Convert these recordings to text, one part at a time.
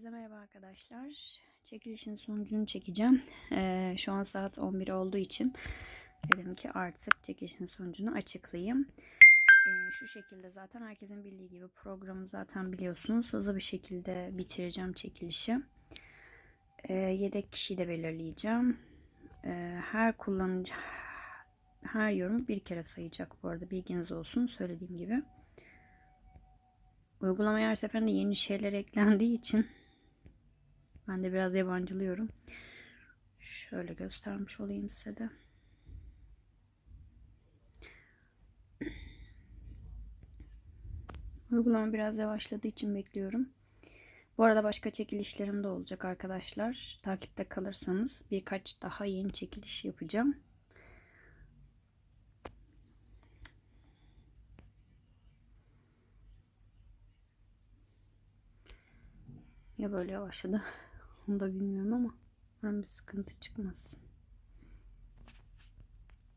Herkese merhaba arkadaşlar. Çekilişin sonucunu çekeceğim. Ee, şu an saat 11 olduğu için dedim ki artık çekilişin sonucunu açıklayayım. Ee, şu şekilde zaten herkesin bildiği gibi programı zaten biliyorsunuz. Hızlı bir şekilde bitireceğim çekilişi. Ee, yedek kişiyi de belirleyeceğim. Ee, her kullanıcı her yorum bir kere sayacak bu arada bilginiz olsun söylediğim gibi. Uygulamaya her seferinde yeni şeyler eklendiği için ben de biraz yabancılıyorum. Şöyle göstermiş olayım size de. Uygulama biraz yavaşladığı için bekliyorum. Bu arada başka çekilişlerim de olacak arkadaşlar. Takipte kalırsanız birkaç daha yeni çekiliş yapacağım. Ya böyle yavaşladı. Onu da bilmiyorum ama umarım bir sıkıntı çıkmaz.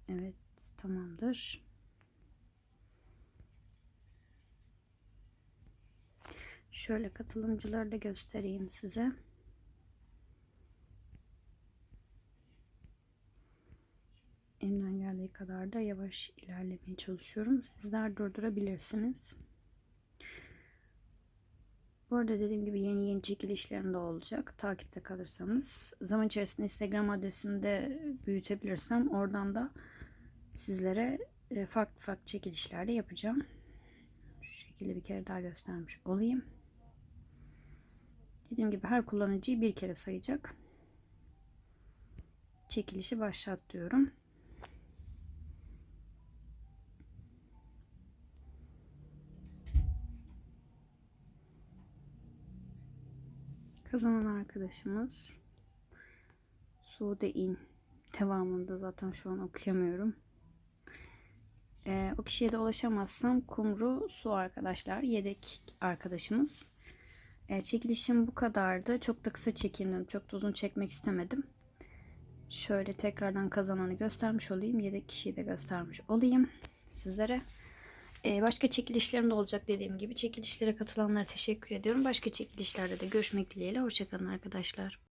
Evet tamamdır. Şöyle katılımcıları da göstereyim size. Elimden geldiği kadar da yavaş ilerlemeye çalışıyorum. Sizler durdurabilirsiniz. Bu arada dediğim gibi yeni yeni çekilişlerim de olacak. Takipte kalırsanız. Zaman içerisinde Instagram adresimi de büyütebilirsem oradan da sizlere e, farklı farklı çekilişler de yapacağım. Şu şekilde bir kere daha göstermiş olayım. Dediğim gibi her kullanıcıyı bir kere sayacak. Çekilişi başlat diyorum. Kazanan arkadaşımız Sude İn. Devamında zaten şu an okuyamıyorum. Ee, o kişiye de ulaşamazsam Kumru Su arkadaşlar. Yedek arkadaşımız. Ee, çekilişim bu kadardı. Çok da kısa çekeyim Çok da uzun çekmek istemedim. Şöyle tekrardan kazananı göstermiş olayım. Yedek kişiyi de göstermiş olayım sizlere. Ee, başka çekilişlerim de olacak dediğim gibi. Çekilişlere katılanlara teşekkür ediyorum. Başka çekilişlerde de görüşmek dileğiyle. Hoşçakalın arkadaşlar.